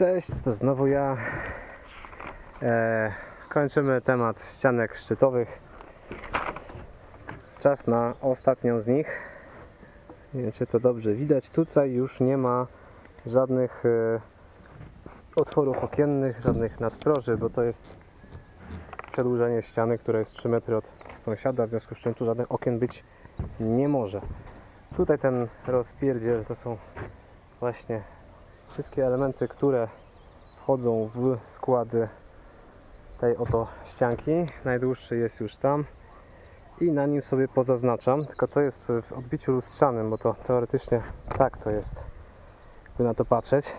Cześć, to znowu ja. E, kończymy temat ścianek szczytowych. Czas na ostatnią z nich. Nie wiem, czy to dobrze widać. Tutaj już nie ma żadnych e, otworów okiennych, żadnych nadproży, bo to jest przedłużenie ściany, które jest 3 metry od sąsiada, w związku z czym tu żadnych okien być nie może. Tutaj ten rozpierdziel to są właśnie wszystkie elementy, które wchodzą w składy tej oto ścianki. Najdłuższy jest już tam i na nim sobie pozaznaczam, tylko to jest w odbiciu lustrzanym, bo to teoretycznie tak to jest, by na to patrzeć.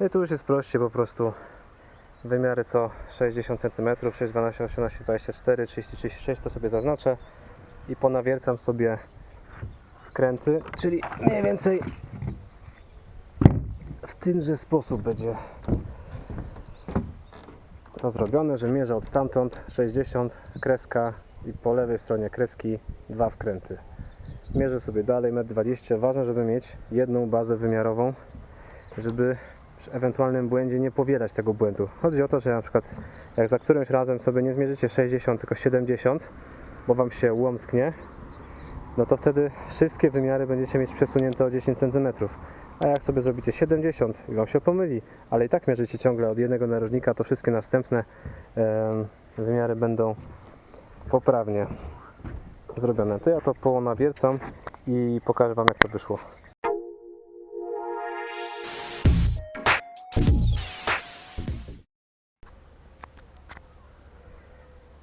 No i tu już jest prościej po prostu. Wymiary są 60 cm, 6, 12, 18, 24, 30, 36 to sobie zaznaczę i ponawiercam sobie wkręty, czyli mniej więcej w tenże sposób będzie to zrobione, że mierzę od tamtąd 60 kreska i po lewej stronie kreski dwa wkręty. Mierzę sobie dalej 1,20 m. Ważne, żeby mieć jedną bazę wymiarową, żeby przy ewentualnym błędzie nie powielać tego błędu. Chodzi o to, że na przykład jak za którymś razem sobie nie zmierzycie 60, tylko 70, bo Wam się łomsknie, no to wtedy wszystkie wymiary będziecie mieć przesunięte o 10 cm. A jak sobie zrobicie 70 i Wam się pomyli, ale i tak mierzycie ciągle od jednego narożnika, to wszystkie następne wymiary będą poprawnie zrobione. To ja to ponawiercam i pokażę Wam jak to wyszło.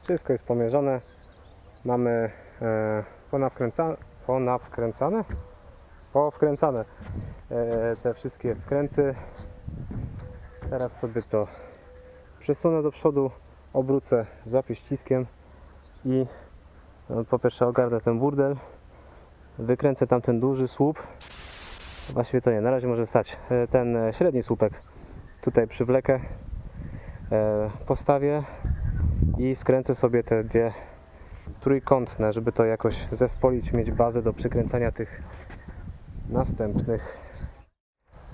Wszystko jest pomierzone. Mamy e, ponawkręcane, ponawkręcane? Powkręcane te wszystkie wkręty. Teraz sobie to przesunę do przodu, obrócę, złapię ściskiem i no, po pierwsze ogarnę ten burdel, wykręcę tam ten duży słup. Właściwie to nie, na razie może stać. E, Ten e, średni słupek tutaj przywlekę, e, postawię i skręcę sobie te dwie trójkątne, żeby to jakoś zespolić, mieć bazę do przykręcania tych następnych.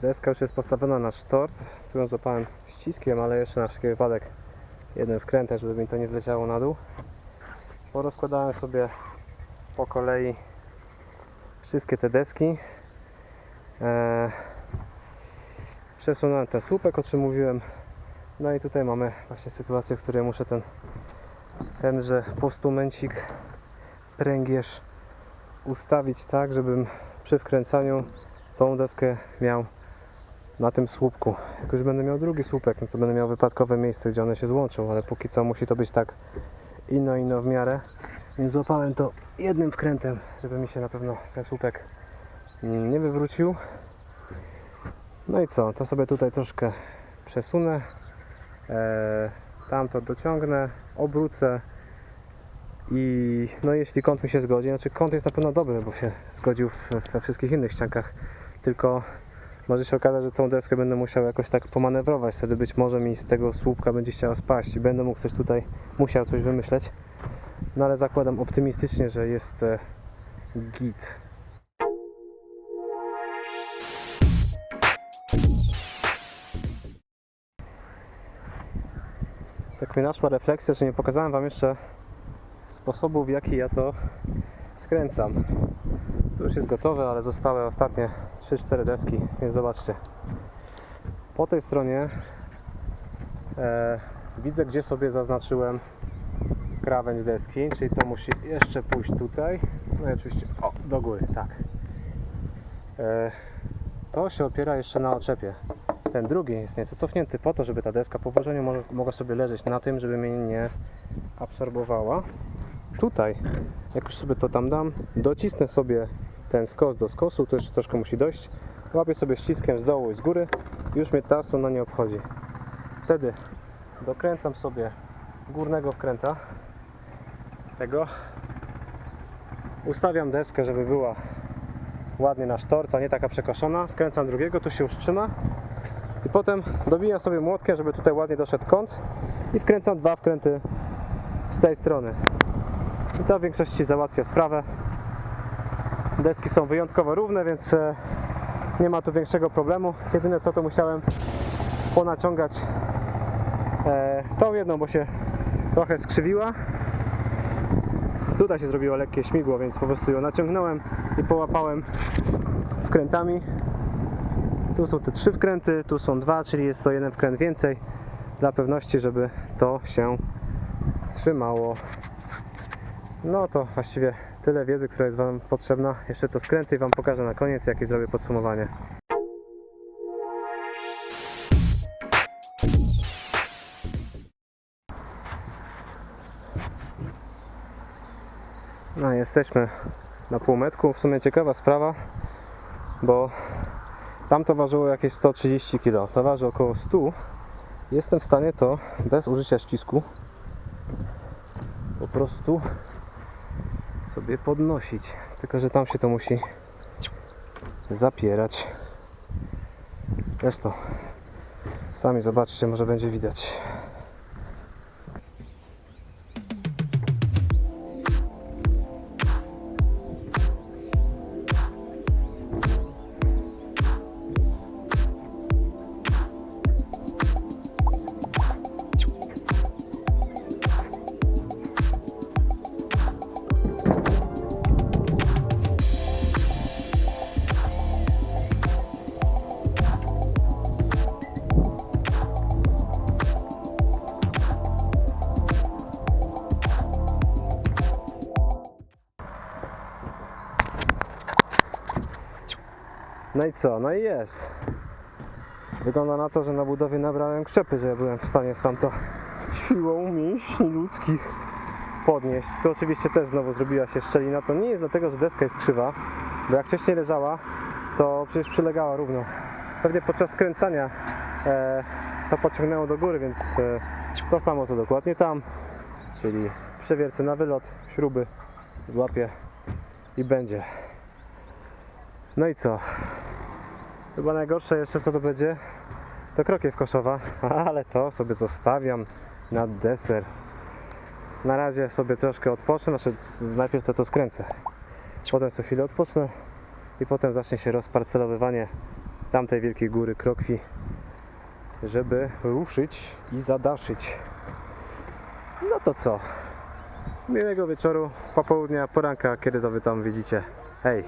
Deska już jest postawiona na sztorc, tu ją złapałem ściskiem, ale jeszcze na wszelki wypadek jeden wkrętem, żeby mi to nie zleciało na dół. Porozkładałem sobie po kolei wszystkie te deski. Eee, przesunąłem ten słupek, o czym mówiłem. No i tutaj mamy właśnie sytuację, w której muszę ten tenże postumencik, pręgierz ustawić tak, żebym przy wkręcaniu tą deskę miał na tym słupku. Jak już będę miał drugi słupek, no to będę miał wypadkowe miejsce, gdzie one się złączą, ale póki co musi to być tak ino ino w miarę. Więc złapałem to jednym wkrętem, żeby mi się na pewno ten słupek mm, nie wywrócił. No i co, to sobie tutaj troszkę przesunę. Eee, tamto dociągnę, obrócę i no jeśli kąt mi się zgodzi, znaczy kąt jest na pewno dobry, bo się zgodził we wszystkich innych ściankach, tylko może się okazać, że tą deskę będę musiał jakoś tak pomanewrować, wtedy być może mi z tego słupka będzie chciała spaść i będę mógł coś tutaj, musiał coś wymyśleć, no ale zakładam optymistycznie, że jest e, git. Tak mi naszła refleksja, że nie pokazałem Wam jeszcze sposobu, w jaki ja to skręcam. Tu już jest gotowe, ale zostały ostatnie 3-4 deski, więc zobaczcie. Po tej stronie e, widzę, gdzie sobie zaznaczyłem krawędź deski, czyli to musi jeszcze pójść tutaj. No i oczywiście, o, do góry, tak. E, to się opiera jeszcze na oczepie. Ten drugi jest nieco cofnięty po to, żeby ta deska po włożeniu mo- mogła sobie leżeć na tym, żeby mnie nie absorbowała. Tutaj, jak już sobie to tam dam, docisnę sobie ten skos do skosu, to jeszcze troszkę musi dojść. Łapię sobie ściskiem z dołu i z góry, już mnie ta strona nie obchodzi. Wtedy dokręcam sobie górnego wkręta tego. Ustawiam deskę, żeby była ładnie na sztorc, a nie taka przekoszona. Wkręcam drugiego, tu się już trzyma. I potem dobijam sobie młotkiem, żeby tutaj ładnie doszedł kąt i wkręcam dwa wkręty z tej strony. I to w większości załatwia sprawę. Deski są wyjątkowo równe, więc e, nie ma tu większego problemu. Jedyne co to musiałem ponaciągać e, tą jedną, bo się trochę skrzywiła. Tutaj się zrobiło lekkie śmigło, więc po prostu ją naciągnąłem i połapałem wkrętami. Tu są te trzy wkręty, tu są dwa, czyli jest to jeden wkręt więcej dla pewności, żeby to się trzymało. No to właściwie tyle wiedzy, która jest Wam potrzebna. Jeszcze to skręcę i Wam pokażę na koniec, jakie zrobię podsumowanie. No jesteśmy na półmetku. W sumie ciekawa sprawa, bo tam to ważyło jakieś 130 kg. To waży około 100. Jestem w stanie to bez użycia ścisku po prostu sobie podnosić. Tylko, że tam się to musi zapierać. Zresztą sami zobaczcie, może będzie widać. No i co? No i jest. Wygląda na to, że na budowie nabrałem krzepy, że byłem w stanie sam to siłą mięśni ludzkich podnieść. To oczywiście też znowu zrobiła się szczelina. To nie jest dlatego, że deska jest krzywa, bo jak wcześniej leżała, to przecież przylegała równo. Pewnie podczas skręcania e, to pociągnęło do góry, więc e, to samo co dokładnie tam, czyli przewiercę na wylot, śruby złapię i będzie. No i co? Chyba najgorsze jeszcze co to będzie, to krokiew koszowa, ale to sobie zostawiam na deser. Na razie sobie troszkę odpocznę, znaczy najpierw to to skręcę. Potem sobie chwilę odpocznę i potem zacznie się rozparcelowywanie tamtej wielkiej góry krokwi, żeby ruszyć i zadaszyć. No to co? Miłego wieczoru, popołudnia, poranka, kiedy to wy tam widzicie. Hej!